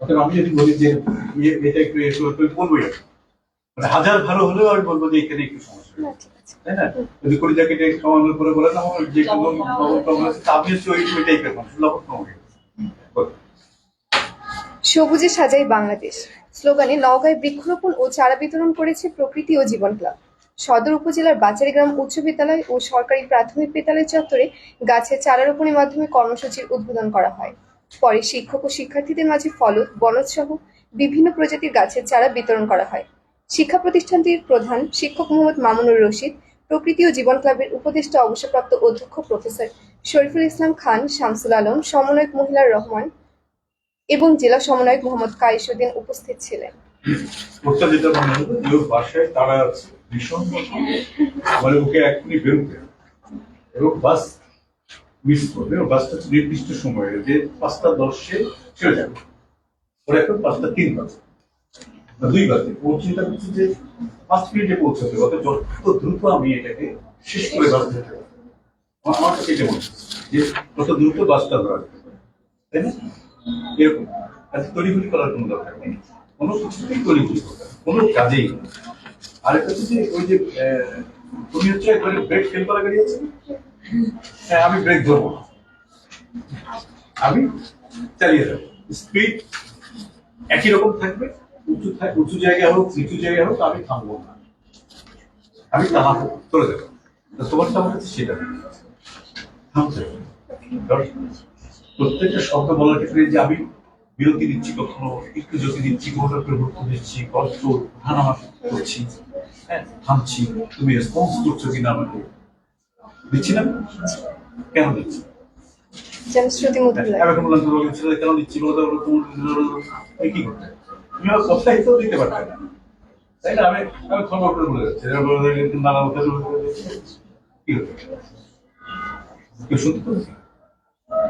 অতএব আমি যদি বলি যে ইয়ে- এটা একটু বলবোই মানে হাজার ভালো হলেও আমি বলব যে এখানে একটু সমস্যা। তাই না? যদি পরে বলেন আমার যে কোনো আমি হচ্ছে ওই ওই টাইপের মানুষ লবণ কমে সবুজে সাজাই বাংলাদেশ। স্লোগানে নওগাঁয় বৃক্ষরোপণ ও চারা বিতরণ করেছে প্রকৃতি ও জীবন ক্লাব। সদর উপজেলার বাচারিগ্রাম উচ্চ বিদ্যালয় ও সরকারি প্রাথমিক বিদ্যালয় চত্বরে গাছের চারা রোপণের মাধ্যমে কর্মসূচির উদ্বোধন করা হয়। পরে শিক্ষক ও শিক্ষার্থীদের মাঝে ফলক, বনজ সহ বিভিন্ন প্রজাতির গাছের চারা বিতরণ করা হয়। শিক্ষা প্রতিষ্ঠানটির প্রধান শিক্ষক মোহাম্মদ মামুনুর রশিদ, প্রকৃতি ও জীবন ক্লাবের উপদেষ্টা অবসরপ্রাপ্ত অধ্যক্ষ প্রফেসর শরীফুল ইসলাম খান, শামসুল আলম, সমন্বয়ক মহিলার রহমান এবং জেলা সমন্বয়ক মোহাম্মদ কায়েসুদ্দিন উপস্থিত ছিলেন। তারা ভীষণ ওকে বেরোতে এবং বাস মিস করবে বাসটা নির্দিষ্ট সময়ে যে পাঁচটা দশে ছেড়ে যাবে। ওর এখন পাঁচটা তিন বাজে। দুই বাজে। ও চিন্তা যে পাঁচ মিনিটে পৌঁছাতে হবে যত দ্রুত আমি এটাকে শেষ করে বাস যেতে হবে আমার কাছে এটা মনে যে কত দ্রুত বাসটা ধরা যেতে পারে, তাই না? এরকম। আজ তড়িঘড়ি করার কোনো দরকার নেই। কোনো কিছুতেই তড়িঘড়ি করবে কোনো কাজেই। আরেকটা হচ্ছে যে ওই যে তুমি হচ্ছে একবারে ব্রেক ফেল করা গাড়ি আছে? হ্যাঁ আমি ব্রেক ধরবো আমি চালিয়ে যাব। স্পিড একই রকম থাকবে, উঁচু উঁচু জায়গা হোক, নিচু জায়গা হোক, আমি থামবো না। আমি তামা চলে যাব। আমার সেটা। প্রত্যেকটা শব্দ বলার ক্ষেত্রে যে আমি বিরতি দিচ্ছি কখনো, একটু জ্যোতি দিচ্ছি গুরুত্ব দিচ্ছি কষ্ট উঠানামা করছি হ্যাঁ থামছি। তুমি রেসপন্স করছ কিনা আমাকে? দিচ্ছি না? কেন দিচ্ছি? যেন শ্রুতি মধুর লাগে। আমি বললাম তুমি বলছো কেন দিচ্ছি বলো তো? তুমি কি করতে তুমি আমার কথাই তো দিতে পারতে না। তাই না? আমি আমি ক্ষমা করে বলে যাচ্ছি। এরা বলে যে নানা কথা কি হচ্ছে কেউ শুনতে পাচ্ছে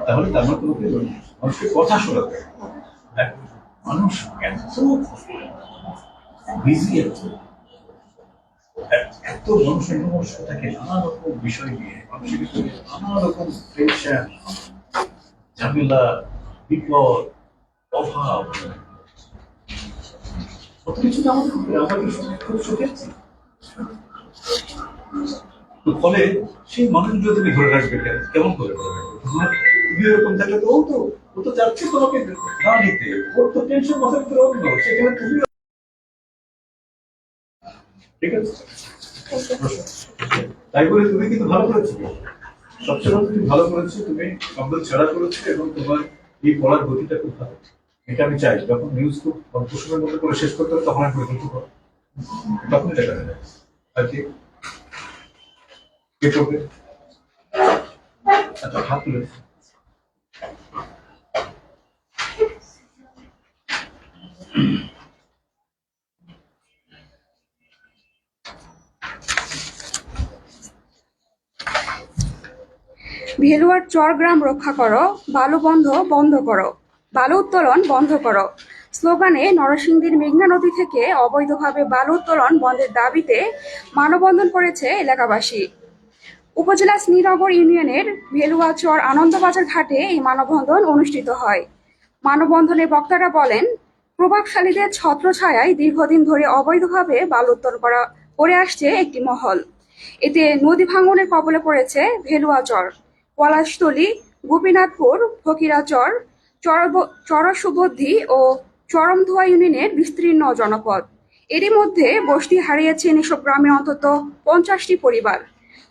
তাহলে তার মানে কোনো মানুষকে কথা শোনাতে মানুষ এত বিজি এত। এত মানুষের থাকে নানা রকম বিষয় নিয়ে, মানুষের নানা রকম ঝামেলা, বিপদ, অভাব। কত কিছু আমাদের খুব সুখে ফলে সেই মানুষগুলো তুমি ধরে রাখবে? কেমন করে তুমি এরকম থাকলে তো ও তো ও তো চাচ্ছে তোমাকে না নিতে। ওর তো টেনশন মাথার ভিতরে সেখানে তুমি তাই বলে তুমি কিন্তু ভালো করেছ। সবচেয়ে বড় তুমি ভালো করেছ, তুমি শব্দ ছাড়া করেছ এবং তোমার এই পড়ার গতিটা খুব ভালো। এটা আমি চাই। যখন নিউজ খুব অল্প সময়ের মধ্যে করে শেষ করতে হবে, তখন আমি তখনই দেখা যাবে। আর কি? কে করবে? আচ্ছা হাত তুলে ভেলুয়ার চরগ্রাম রক্ষা করো, বালু বন্ধ বন্ধ করো। বালু উত্তোলন বন্ধ করো। স্লোগানে নরসিংদীর মেঘনা নদী থেকে অবৈধভাবে বালু উত্তোলন বন্ধের দাবিতে মানববন্ধন করেছে এলাকাবাসী। উপজেলা শ্রীনগর ইউনিয়নের ভেলুয়া চর আনন্দবাজার ঘাটে এই মানববন্ধন অনুষ্ঠিত হয়। মানববন্ধনে বক্তারা বলেন, প্রভাবশালীদের ছত্রছায়ায় দীর্ঘদিন ধরে অবৈধভাবে বালু উত্তোলন করা, করে আসছে একটি মহল। এতে নদী ভাঙনের কবলে পড়েছে ভেলুয়া চর। পলাশতলী, গোপীনাথপুর, ফকিরাচর চর- চরসুবদ্ধি ও চরমধুয়া ইউনিয়নের বিস্তীর্ণ জনপদ। এরই মধ্যে বসতি হারিয়েছেন এসব গ্রামে অন্তত পঞ্চাশটি পরিবার।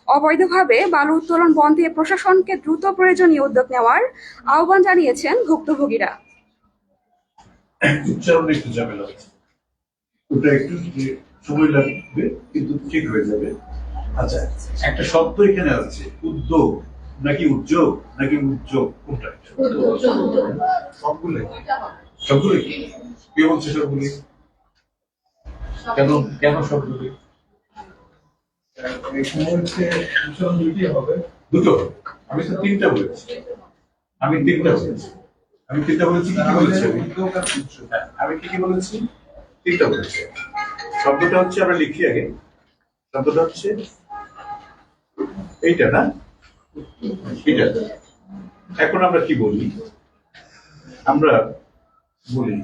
অবৈধভাবে বালু উত্তোলন বন্ধে প্রশাসনকে দ্রুত প্রয়োজনীয় উদ্যোগ নেওয়ার আহ্বান জানিয়েছেন ভুক্তভোগীরা। সময় লাগবে, কিন্তু ঠিক হয়ে যাবে। আচ্ছা একটা শব্দ এখানে আছে, উদ্যোগ। নাকি উদ্যোগ নাকি উদ্যোগ কোনটা? সবগুলো সবগুলো কে বলছে সবগুলি কেন কেন সবগুলি এখানে হচ্ছে উচ্চারণ দুইটি হবে। দুটো আমি তো তিনটা বলেছি। আমি তিনটা বলেছি। আমি তিনটা বলেছি কি বলেছি হ্যাঁ, আমি কি কি বলেছি? তিনটা বলেছি। শব্দটা হচ্ছে আমরা লিখি আগে। শব্দটা হচ্ছে এইটা না? এটা। এখন আমরা কি বলি? আমরা বলি